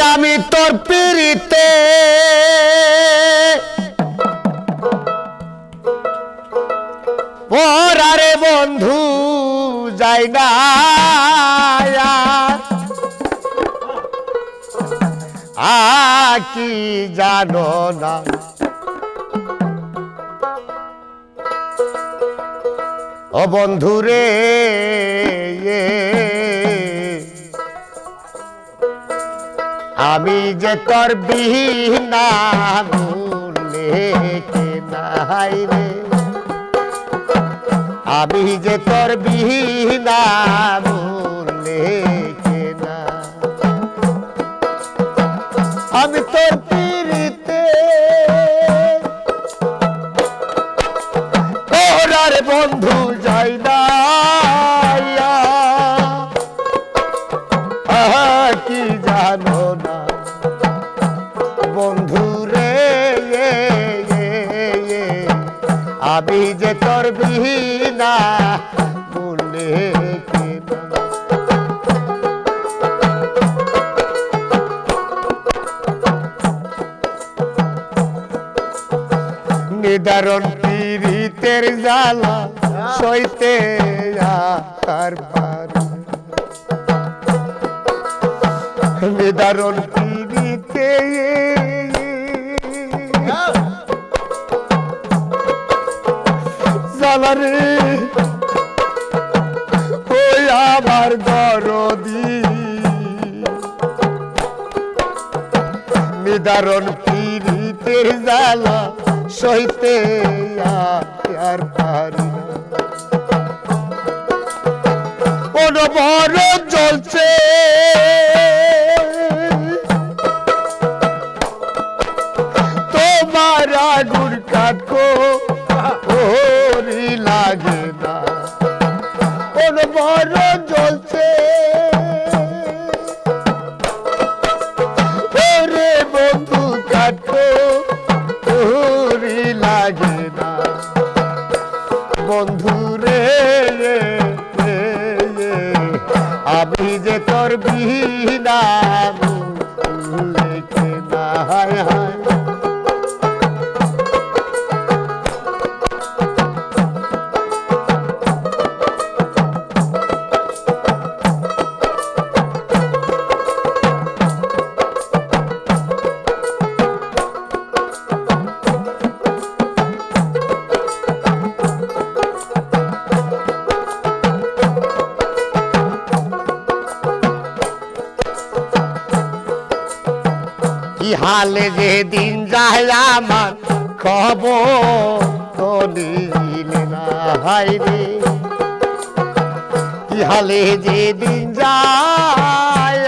আমি তোর পিড়িতে। পরারে বন্ধু যাই না। আ কি জানো না। ও বন্ধু আমি যে তোর বিহীনা কে নাই রে। আমি যে তোর বিহীনা কে না আমি তোর পিড়িতে ওরার বন্ধু যাই না। আমি যে তোর বিহীনা বলে নিদারণ পীড়িতের জ্বালা সইতে আর পারি নিদারণ পীড়িতে নিদারণ পীড়িতের জ্বালা সইতে আর পারি না। বড় জ্বলছে। যে তোর বিনা কি হালে যে দিন যায় আমার খবর তো নিলে না হাই রে। কি হালে যে দিন যায়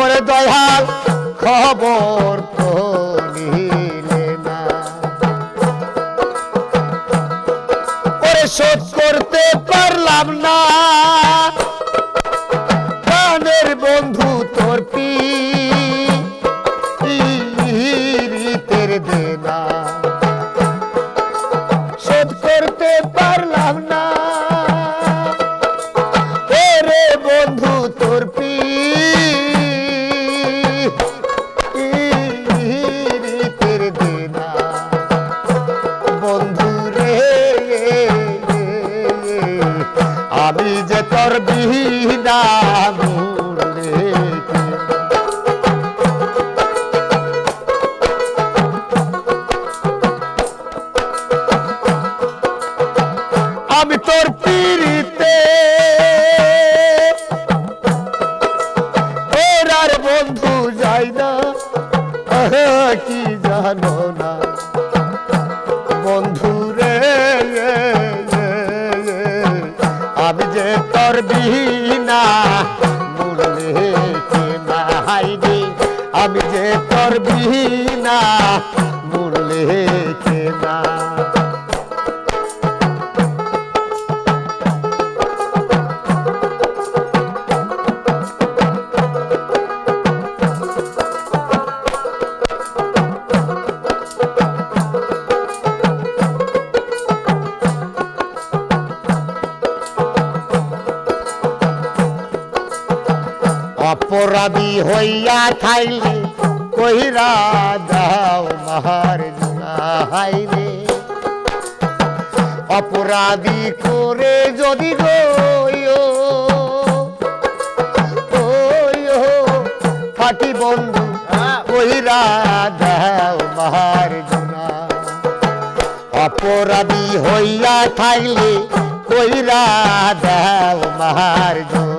ওরে দয়াল খবর তো নিলে না ওরে শোধ করতে পারলাম না। পীড়িতের তোর পিড়িতে। ওরার বন্ধু যাই না। কি জানো না। বন্ধু রে আমি যে তোর বিনা মূল্যে কেনা হাইনি আমি যে তোর বিনা মূল্যে কেনা অপরাধী হইয়া থাইলে কহিরা দাও মাহার হাই রে অপরাধী করে যদি গইও ফাটি বন্ধু, কইরা দাও মাহার অপরাধী হইয়া থাকলে কইরা দাও মাহার জনা।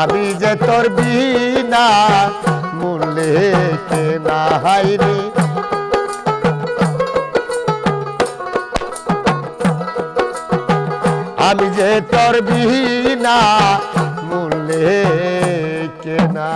আমি যে তোর বিনা মূল্যে কেনা হাইরে আমি যে তোর বিনা মূল্যে কেনা